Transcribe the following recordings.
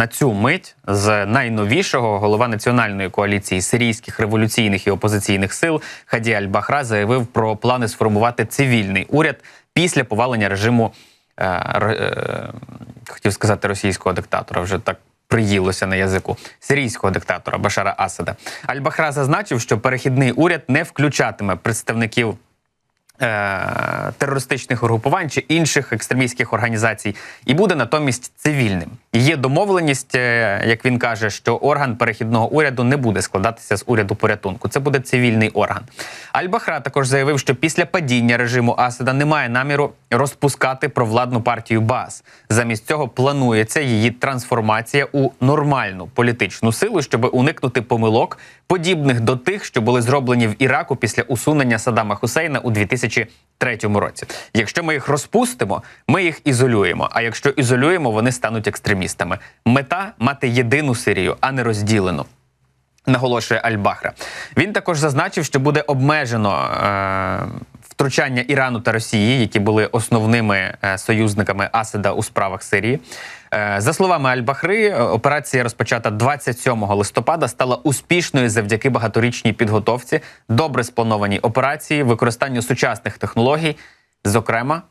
на цю мить з найновішого голова національної коаліції сирійських революційних і опозиційних сил Хаді Аль-Бахра заявив про плани сформувати цивільний уряд після повалення режиму е, е, хотів сказати російського диктатора. Вже так приїлося на язику сирійського диктатора Башара Асада. Аль-Бахра зазначив, що перехідний уряд не включатиме представників терористичних угрупувань чи інших екстремістських організацій, і буде натомість цивільним. Є домовленість, е, як він каже, що орган перехідного уряду не буде складатися з уряду порятунку. Це буде цивільний орган. Аль-Бахра також заявив, що після падіння режиму Асада немає наміру розпускати провладну партію БАС. Замість цього планується її трансформація у нормальну політичну силу, щоб уникнути помилок, подібних до тих, що були зроблені в Іраку після усунення Саддама Хусейна у 2003 році. Якщо ми їх розпустимо, ми їх ізолюємо. А якщо ізолюємо, вони стануть екстремістами. Мета мати єдину Сирію, а не розділену. Наголошує Аль-Бахра. Він також зазначив, що буде обмежено е, втручання Ірану та Росії, які були основними е, союзниками Асада у справах Сирії. Е, за словами Аль-Бахри, е, операція, розпочата 27 листопада, стала успішною завдяки багаторічній підготовці, добре спланованій операції, використанню сучасних технологій, зокрема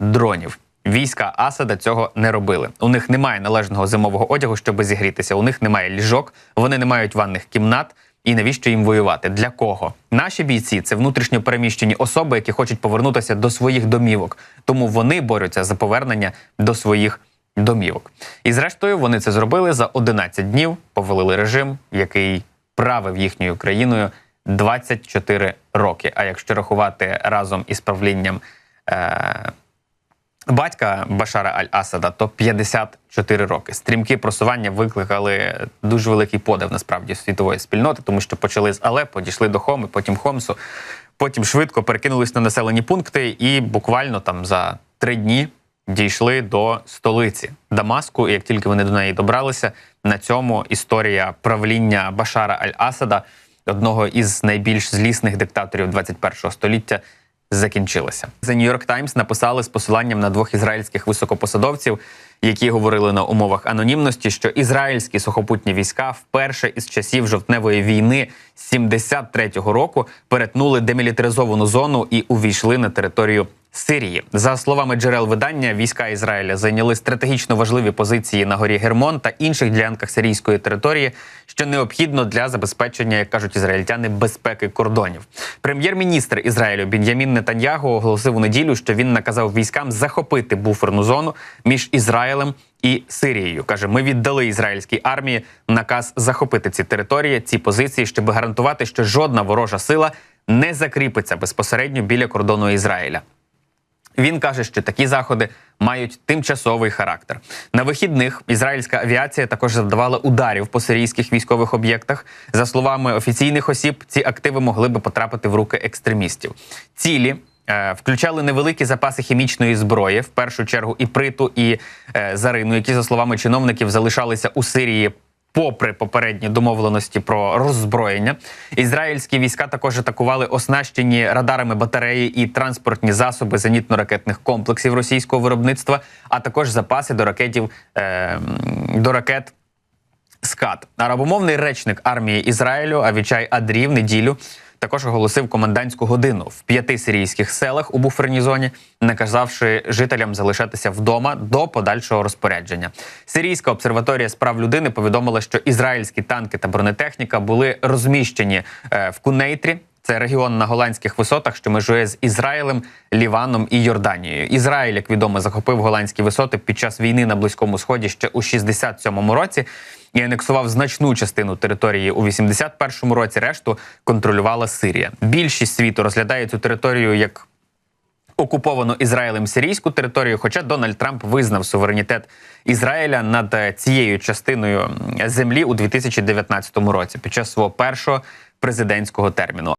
дронів. Війська Асада цього не робили. У них немає належного зимового одягу, щоб зігрітися. У них немає ліжок, вони не мають ванних кімнат. І навіщо їм воювати? Для кого? Наші бійці це внутрішньо переміщені особи, які хочуть повернутися до своїх домівок. Тому вони борються за повернення до своїх домівок. І зрештою вони це зробили за 11 днів. Повалили режим, який правив їхньою країною 24 роки. А якщо рахувати разом із правлінням. Е- Батька Башара Аль-Асада то 54 роки. Стрімкі просування викликали дуже великий подив насправді світової спільноти, тому що почали з Алеппо, дійшли до Хоми, потім Хомсу, потім швидко перекинулись на населені пункти, і буквально там за три дні дійшли до столиці Дамаску. І як тільки вони до неї добралися, на цьому історія правління Башара Аль-Асада, одного із найбільш злісних диктаторів 21-го століття, закінчилася. The New York Times написали з посиланням на двох ізраїльських високопосадовців, які говорили на умовах анонімності, що ізраїльські сухопутні війська вперше із часів жовтневої війни 73-го року перетнули демілітаризовану зону і увійшли на територію. Сирії за словами джерел видання, війська Ізраїля зайняли стратегічно важливі позиції на горі Гермон та інших ділянках сирійської території, що необхідно для забезпечення, як кажуть ізраїльтяни, безпеки кордонів. Прем'єр-міністр Ізраїлю Бін'ямін Нетаньягу оголосив у неділю, що він наказав військам захопити буферну зону між Ізраїлем і Сирією. каже: ми віддали ізраїльській армії наказ захопити ці території, ці позиції, щоб гарантувати, що жодна ворожа сила не закріпиться безпосередньо біля кордону Ізраїля. Він каже, що такі заходи мають тимчасовий характер. На вихідних ізраїльська авіація також завдавала ударів по сирійських військових об'єктах. За словами офіційних осіб, ці активи могли би потрапити в руки екстремістів. Цілі. е, Включали невеликі запаси хімічної зброї, в першу чергу і приту, і е, зарину, які за словами чиновників залишалися у Сирії попри попередні домовленості про роззброєння. Ізраїльські війська також атакували оснащені радарами батареї і транспортні засоби зенітно-ракетних комплексів російського виробництва, а також запаси до ракетів е, до ракет. Скат Арабомовний речник армії Ізраїлю Авічай Адрі в неділю також оголосив комендантську годину в п'яти сирійських селах у буферній зоні, наказавши жителям залишатися вдома до подальшого розпорядження. Сирійська обсерваторія з прав людини повідомила, що ізраїльські танки та бронетехніка були розміщені е, в Кунейтрі. Це регіон на голландських висотах, що межує з Ізраїлем, Ліваном і Йорданією. Ізраїль, як відомо, захопив голландські висоти під час війни на близькому сході ще у 67-му році і анексував значну частину території у 81-му році. Решту контролювала Сирія. Більшість світу розглядає цю територію як окуповану Ізраїлем сирійську територію. Хоча Дональд Трамп визнав суверенітет Ізраїля над е, цією частиною землі у 2019 році під час свого першого президентського терміну.